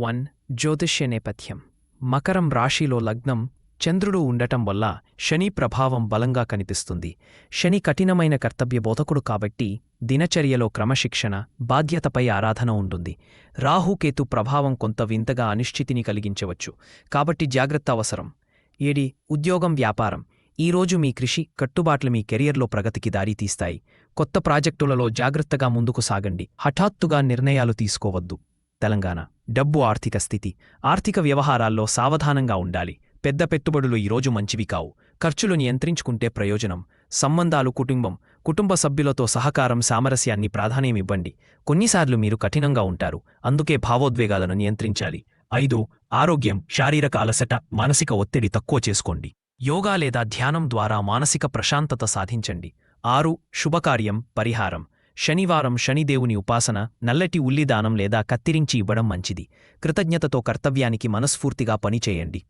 One జ్యోతిష్య నేపథ్యం మకరం రాశిలో లగ్నం చంద్రుడు ఉండటం వల్ల శని ప్రభావం బలంగా కనిపిస్తుంది. శని కఠినమైన కర్తవ్య బోధకుడు కాబట్టి దినచర్యలో క్రమశిక్షణ బాధ్యతపై ఆరాధన ఉంటుంది. రాహుకేతు ప్రభావం కొంత వింతగా అనిశ్చితిని కలిగించవచ్చు. కాబట్టి జాగ్రత్త అవసరం. ఏడి ఉద్యోగం వ్యాపారం. ఈరోజు మీ కృషి కట్టుబాట్లు మీ కెరియర్లో ప్రగతికి దారితీస్తాయి కొత్త ప్రాజెక్టులలో జాగ్రత్తగా ముందుకు సాగండి. హఠాత్తుగా నిర్ణయాలు తీసుకోవద్దు. తెలంగాణ. డబ్బు ఆర్థిక స్థితి. ఆర్థిక వ్యవహారాల్లో సావధానంగా ఉండాలి. పెద్ద పెట్టుబడులు ఈరోజు మంచివి కావు. ఖర్చులు నియంత్రించుకుంటే ప్రయోజనం. సంబంధాలు కుటుంబం. కుటుంబ సభ్యులతో సహకారం సామరస్యాన్ని ప్రాధాన్యమివ్వండి కొన్నిసార్లు మీరు కఠినంగా ఉంటారు. అందుకే భావోద్వేగాలను నియంత్రించాలి. ఐదు ఆరోగ్యం శారీరక అలసట మానసిక ఒత్తిడి తక్కువ చేసుకోండి. యోగా లేదా ధ్యానం ద్వారా మానసిక ప్రశాంతత సాధించండి. ఆరు శుభకార్యం పరిహారం. శనివారం శనిదేవుని ఉపాసన నల్లటి ఉల్లిదానం లేదా కత్తిరించి ఇవ్వడం మంచిది. కృతజ్ఞతతో కర్తవ్యానికి మనస్ఫూర్తిగా పనిచేయండి.